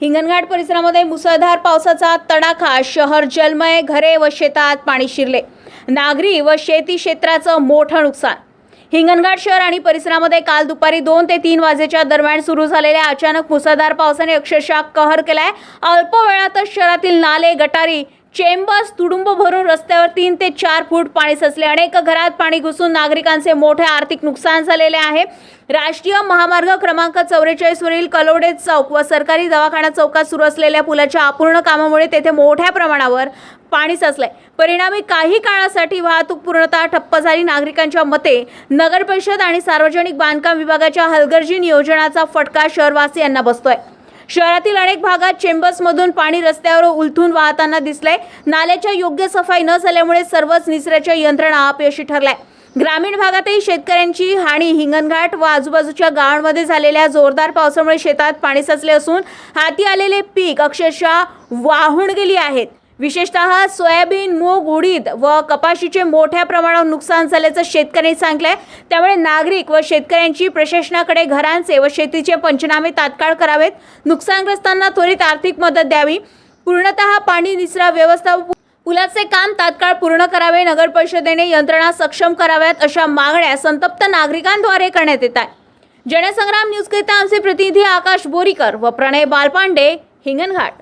हिंगणघाट परिसरामध्ये मुसळधार पावसाचा तडाखा शहर जलमय घरे व शेतात पाणी शिरले. नागरी व शेती क्षेत्राचं मोठं नुकसान. हिंगणघाट शहर आणि परिसरामध्ये काल दुपारी दोन ते तीन वाजेच्या दरम्यान सुरू झालेल्या अचानक मुसळधार पावसाने अक्षरशः कहर केलाय. अल्प वेळातच शहरातील नाले गटारी चेंबर्स तुडुंब भरून रस्त्यावर तीन ते चार फूट पाणी साचले. अनेक घरात पाणी घुसून नागरिकांचे मोठे आर्थिक नुकसान झालेले आहे. राष्ट्रीय महामार्ग क्रमांक चौवेचाळीसवरील कलोडे चौक व सरकारी दवाखाना चौकात सुरू असलेल्या पुलाच्या अपूर्ण कामामुळे तेथे मोठ्या प्रमाणावर पाणी साचलंय. परिणामी काही काळासाठी वाहतूक पूर्णतः ठप्प झाली. नागरिकांच्या मते नगर परिषद आणि सार्वजनिक बांधकाम विभागाच्या हलगर्जी नियोजनाचा फटका शहरवासियांना बसतोय. शहरातील अनेक भागात चेंबर्समधून पाणी रस्त्यावर उलथून वाहताना दिसलंय. नाल्याच्या योग्य सफाई न झाल्यामुळे सर्वच निसऱ्याच्या यंत्रणा अपयशी ठरलाय. ग्रामीण भागातही शेतकऱ्यांची हानी हिंगणघाट व आजूबाजूच्या गावांमध्ये झालेल्या जोरदार पावसामुळे शेतात पाणी साचले असून हाती आलेले पीक अक्षरशः वाहून गेली आहेत. विशेषतः सोयाबीन मूग उडीद व कपाशीचे मोठ्या प्रमाणावर नुकसान झाल्याचं शेतकऱ्यांनी सांगितलंय त्यामुळे नागरिक व शेतकऱ्यांची प्रशासनाकडे घरांचे व शेतीचे पंचनामे तात्काळ करावेत. नुकसानग्रस्तांना त्वरित आर्थिक मदत द्यावी. पूर्णतः पाणी निचरा व्यवस्था पुलाचे काम तात्काळ पूर्ण करावे. नगर परिषदेने यंत्रणा सक्षम कराव्यात अशा मागण्या संतप्त नागरिकांद्वारे करण्यात येत आहे जनसंग्राम न्यूजकरिता आमचे प्रतिनिधी आकाश बोरीकर व प्रणय बालपांडे हिंगणघाट.